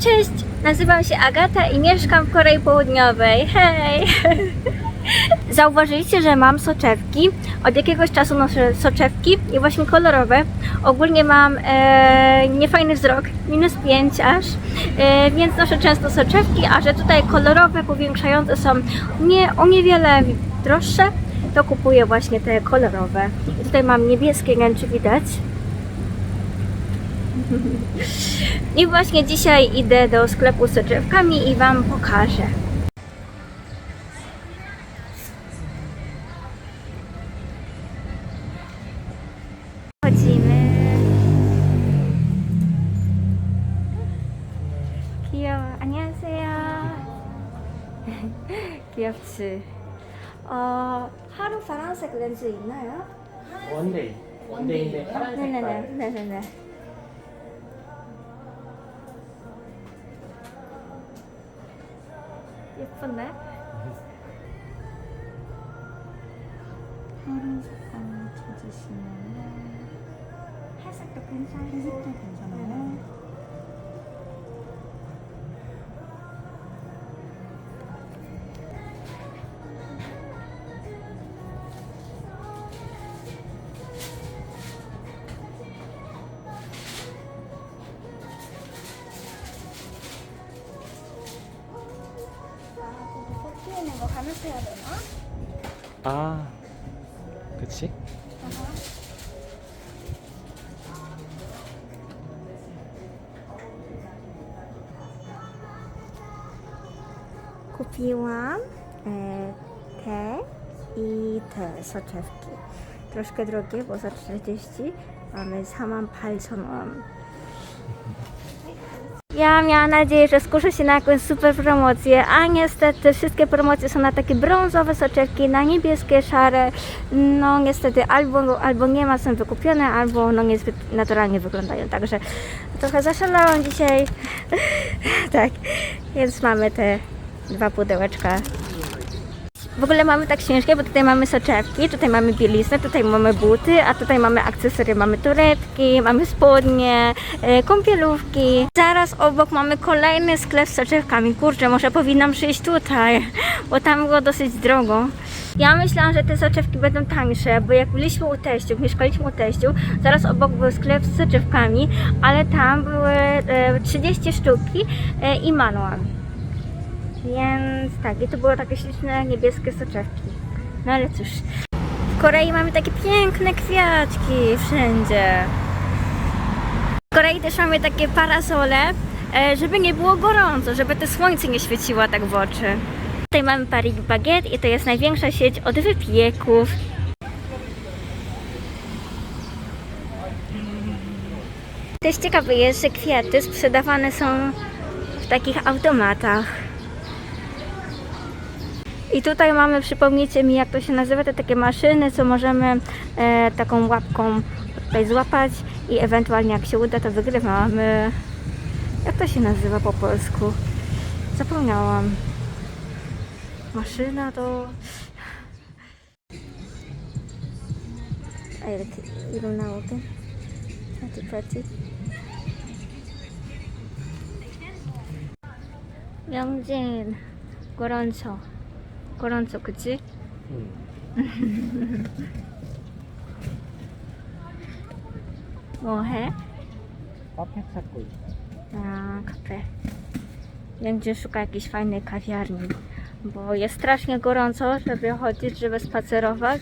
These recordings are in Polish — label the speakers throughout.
Speaker 1: Cześć, nazywam się Agata i mieszkam w Korei Południowej. Hej! Zauważyliście, że mam soczewki. Od jakiegoś czasu noszę soczewki i właśnie kolorowe. Ogólnie mam e, niefajny wzrok, minus 5 aż, e, więc noszę często soczewki, a że tutaj kolorowe, powiększające są nie, o niewiele droższe, to kupuję właśnie te kolorowe. I tutaj mam niebieskie, nie wiem czy widać. I właśnie dzisiaj idę do sklepu z soczewkami i Wam pokażę. Chodzimy. 귀여워. 안녕하세요. 귀엽지? 어, 하루 파란색 렌즈 있나요?
Speaker 2: 원데이. 원데이인데 파란
Speaker 1: 네네네.
Speaker 2: 색깔.
Speaker 1: 네네네. 예쁜데?
Speaker 3: 파란 색깔 찾으시면
Speaker 1: 회색도 괜찮고.
Speaker 3: 회색도 괜찮아요.
Speaker 1: 해야 되나?
Speaker 2: 아, 그치?
Speaker 1: Kupiłam e, te i te soczewki. Troszkę drogie, bo za 40 mamy samą 8,000 won. Ja miałam nadzieję, że skuszę się na jakąś super promocję, a niestety wszystkie promocje są na takie brązowe soczewki, na niebieskie, szare. No niestety albo, albo nie ma, są wykupione, albo no niezbyt naturalnie wyglądają. Także trochę zaszalałam dzisiaj. tak, więc mamy te dwa pudełeczka. W ogóle mamy tak ciężkie, bo tutaj mamy soczewki, tutaj mamy bieliznę, tutaj mamy buty, a tutaj mamy akcesoria, mamy torebki, mamy spodnie, e, kąpielówki. Zaraz obok mamy kolejny sklep z soczewkami. Kurczę, może powinnam przyjść tutaj, bo tam było dosyć drogo. Ja myślałam, że te soczewki będą tańsze, bo jak byliśmy u teściów, mieszkaliśmy u teściów, zaraz obok był sklep z soczewkami, ale tam były e, 30 sztuki e, i manual. Więc tak, i to były takie śliczne niebieskie soczewki. No ale cóż. W Korei mamy takie piękne kwiatki wszędzie. W Korei też mamy takie parasole, e, żeby nie było gorąco, żeby to słońce nie świeciło tak w oczy. Tutaj mamy Paris Baguette i to jest największa sieć od wypieków. Też ciekawe jest, że kwiaty sprzedawane są w takich automatach. I tutaj mamy, przypomnijcie mi jak to się nazywa, te takie maszyny, co możemy e, taką łapką tutaj złapać i ewentualnie jak się uda, to wygrywamy. Jak to się nazywa po polsku? Zapomniałam. Maszyna to... A ile, ty- ile nauki? Pracy, pracy. 명 진 gorąco gorąco 그치?
Speaker 2: 응.
Speaker 1: 뭐 해?
Speaker 2: 카페 찾고 있어.
Speaker 1: A, kafe. Będzie szuka jakiejś fajnej kawiarni, bo jest strasznie gorąco, żeby chodzić, żeby spacerować.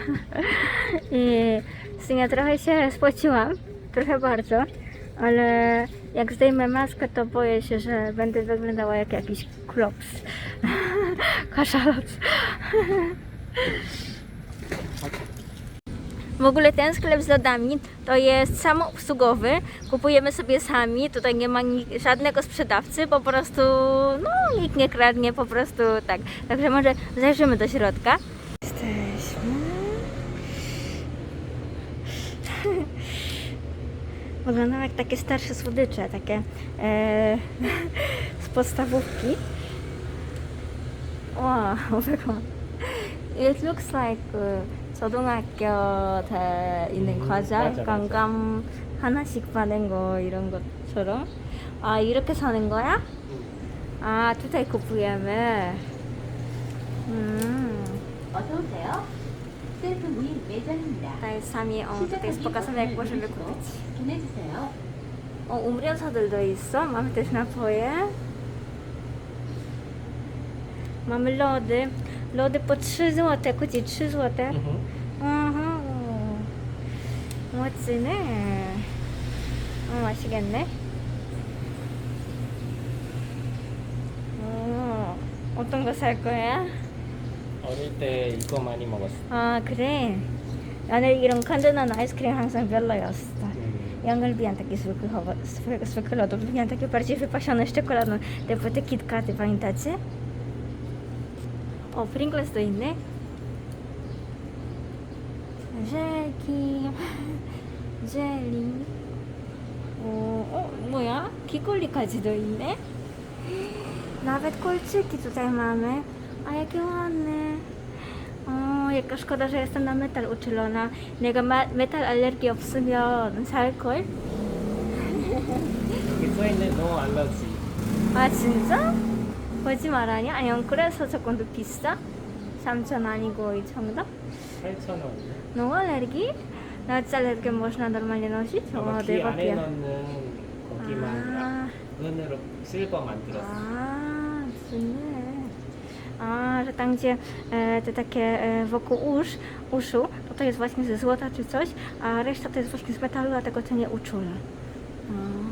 Speaker 1: I z tym ja trochę się spociłam, trochę bardzo, ale jak zdejmę maskę, to boję się, że będę wyglądała jak jakiś klops. Kaszalot. W ogóle ten sklep z lodami to jest samoobsługowy. Kupujemy sobie sami. Tutaj nie ma żadnego sprzedawcy, po prostu no nikt nie kradnie, po prostu tak. Także może zajrzymy do środka. Wyglądają jak takie starsze słodycze, takie e, z podstawówki. Wow, wygląda. It looks like 그 초등학교 때 있는 과자,
Speaker 2: 맞아, 맞아.
Speaker 1: 깜깜 하나씩 받은 거 이런 것처럼. 아 이렇게 사는 거야?
Speaker 2: 응.
Speaker 1: 아 tutaj kupujemy. Mm.
Speaker 4: 어서 오세요. 셀프 무인 매장입니다.
Speaker 1: Tutaj sami, o tutaj jest pokazane jak możemy kupić.
Speaker 4: 보내주세요.
Speaker 1: O, umriosa들도 있어. Mamy też napoje. Mamy lody. Lody po 3 zł, 그치? 3 zł.
Speaker 2: 응.
Speaker 1: 어허. 멋지네. 어, 맛있겠네. 어, 어떤 거 살 거야?
Speaker 2: 어릴 때 이거 많이 먹었어.
Speaker 1: 아, 그래. 나는 이런 간단한 아이스크림 항상 별로였어.
Speaker 2: 응.
Speaker 1: Ja lubiłam takie zwykłych, owo- zwykłych, zwykłych lodów. Lubiłam takie bardziej wypasione z czekoladą. Te te KitKaty, pamiętacie? O, Pringles to inny. Żelki. Jelly. O, o, moja. Kikulikadzi도 inne. Nawet kolczyki tutaj mamy. A jakie ładne. O, jaka szkoda, że jestem na metal uczulona. 마, 메탈 알레르기 없으면 살걸?
Speaker 2: 여기 써있네, no 알러지.
Speaker 1: 아, 진짜? 거짓말 아니야? 아니, 그래서 더 비싸? 3천 아니고 2천보다?
Speaker 2: 8,000원.
Speaker 1: No 알레르기? 나 알레르기 można normalnie nosić?
Speaker 2: 아마
Speaker 1: O,
Speaker 2: 귀 안에
Speaker 1: 대박이야.
Speaker 2: 넣는 거기만
Speaker 1: 아,
Speaker 2: 은으로 실버 만들었어.
Speaker 1: a, dziwne. A, że tam gdzie e, te takie e, wokół usz, uszu, to to jest właśnie ze złota czy coś, a reszta to jest właśnie z metalu, dlatego to nie uczula. A.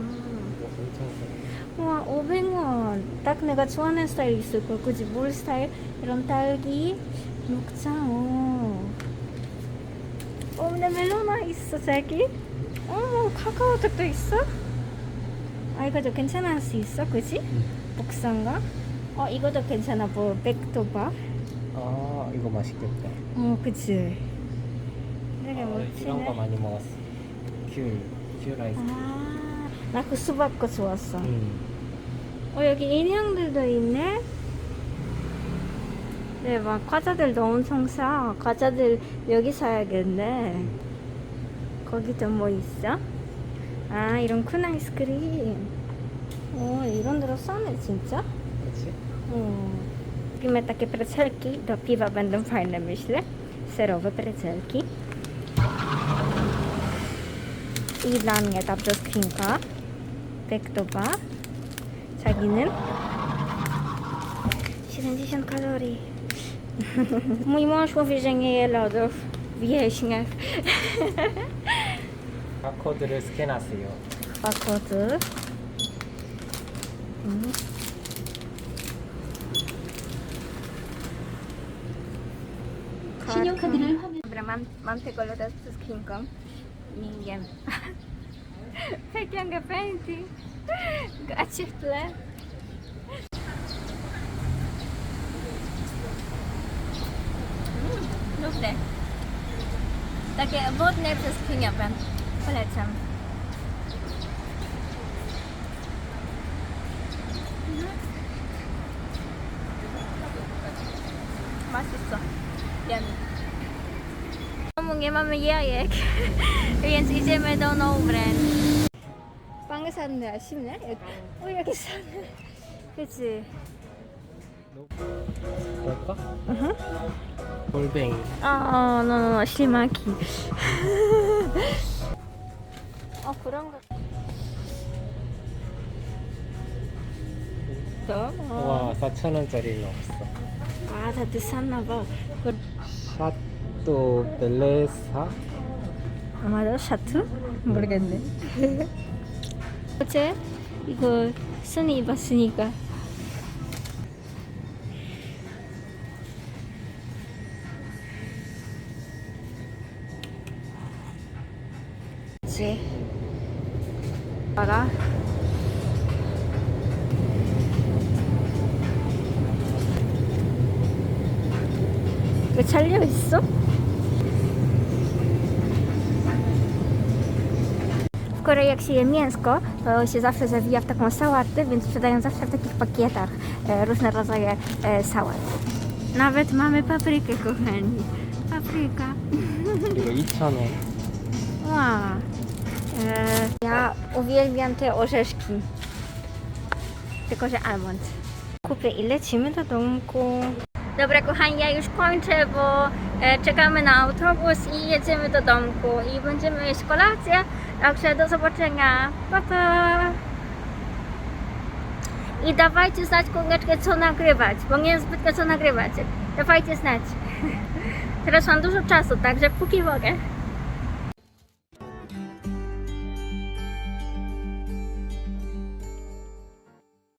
Speaker 2: 이거 엄청
Speaker 1: 와, 500원. 딱 내가 좋아하는 스타일 있을 거야. 그지? 물 스타일. 이런 딸기, 녹차. 어, 어 근데 멜로나 있어, 자기? 어머, 카카오톡도 있어? 아, 이거 도 괜찮을 수 있어, 그지? 복선가? 어, 이것도 괜찮아. 뭐, 백도바?
Speaker 2: 아, 이거 맛있겠다.
Speaker 1: 어, 그치? 되게
Speaker 2: 아,
Speaker 1: 멋지네.
Speaker 2: 이런 거 많이 먹었어. 귤, 귤 아이스크림.
Speaker 1: 아, 나 그 수박 거 좋았어.
Speaker 2: 응.
Speaker 1: 어 여기 인형들도 있네. 네, 막 과자들도 엄청 싸. 과자들 여기 사야겠네. 거기도 뭐 있어? 아 이런 큰 아이스크림. 오 이런 데로 싸네 진짜. Mm. Kupimy takie precelki, do piwa będą fajne, myślę. Serowe precelki. I dla mnie ta brzoskwinka. Pektoba. Saginy. 70 kalorii. Mój mąż mówi, że nie je lodów w
Speaker 4: jeśniach. Pakoty ryskienasy. Pakoty. Mm. chodzimy. Mhm.
Speaker 1: Dobra, mam, mam tego loda z skrzynką i jem. Pekianga pędzi. Gacie w tle. Mm, Dobre. Takie wodne przez kliniowe. Polecam. Mhm. Masz co? Jemy. mungkin mama iya ya. Yang sih saya don't know brand. 빵을 샀는데 아쉽네. 어 여기 샀네. 그치.
Speaker 2: 볼까? 볼뱅이.
Speaker 1: 아, 어, 노노노 시마키. 어 그런 거.
Speaker 2: 와 4천 원짜리 넣었어.
Speaker 1: 아 다들 샀나 봐.
Speaker 2: 샷. 또 벨레사?
Speaker 1: 아마도 샤트? 모르겠네. 어째 이거 순이 입었으니까. 그치. 알아? 왜 잘려 있어? Korei jak się je mięsko, to się zawsze zawija w taką sałatę, więc sprzedają zawsze w takich pakietach e, różne rodzaje e, sałat. Nawet mamy paprykę, kochani. Papryka.
Speaker 2: Iloiczone.
Speaker 1: wow. E, ja uwielbiam te orzeszki. Tylko, że almond. Kupię i lecimy do domku. Dobra, kochani, ja już kończę, bo czekamy na autobus i jedziemy do domku i będziemy jeść kolację. Także do zobaczenia. Pa, pa. I dawajcie znać koniecznie co nagrywać, bo nie wiem zbytnio co nagrywać. Dawajcie znać. Teraz mam dużo czasu, także póki mogę.